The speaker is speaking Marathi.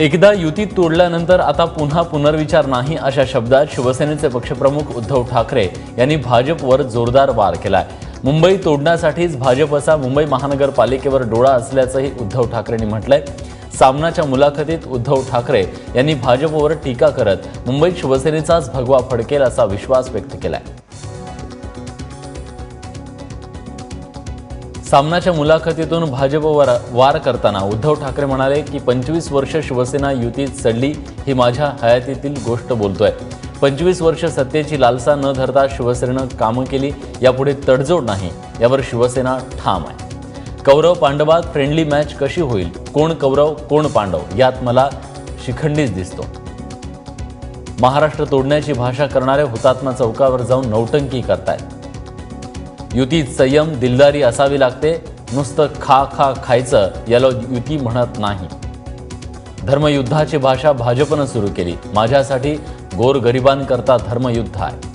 एकदा युती तोडल्यानंतर आता पुन्हा पुनर्विचार नाही अशा शब्दात शिवसेनेचे पक्षप्रमुख उद्धव ठाकरे यांनी भाजपवर जोरदार वार केलाय. मुंबई तोडण्यासाठीच भाजपचा मुंबई महानगरपालिकेवर डोळा असल्याचंही उद्धव ठाकरेंनी म्हटलंय. सामनाच्या मुलाखतीत उद्धव ठाकरे यांनी भाजपवर टीका करत मुंबईत शिवसेनेचाच भगवा फडकेल असा विश्वास व्यक्त केलाय. सामनाच्या मुलाखतीतून भाजपवर वार करताना उद्धव ठाकरे म्हणाले की पंचवीस वर्ष शिवसेना युतीत सडली ही माझ्या हयातीतील गोष्ट बोलतोय. पंचवीस वर्ष सत्तेची लालसा न धरता शिवसेनेनं कामं केली यापुढे तडजोड नाही यावर शिवसेना ठाम आहे. कौरव पांडवात फ्रेंडली मॅच कशी होईल? कोण कौरव कोण पांडव? यात मला शिखंडीच दिसतो. महाराष्ट्र तोडण्याची भाषा करणारे हुतात्मा चौकावर जाऊन नौटंकी करतायत. युतीत संयम दिलदारी असावी लागते. नुसतं खा खा खायचं याला युती म्हणत नाही. धर्मयुद्धाची भाषा भाजपनं सुरू केली. माझ्यासाठी गोरगरिबांकरता धर्मयुद्ध आहे.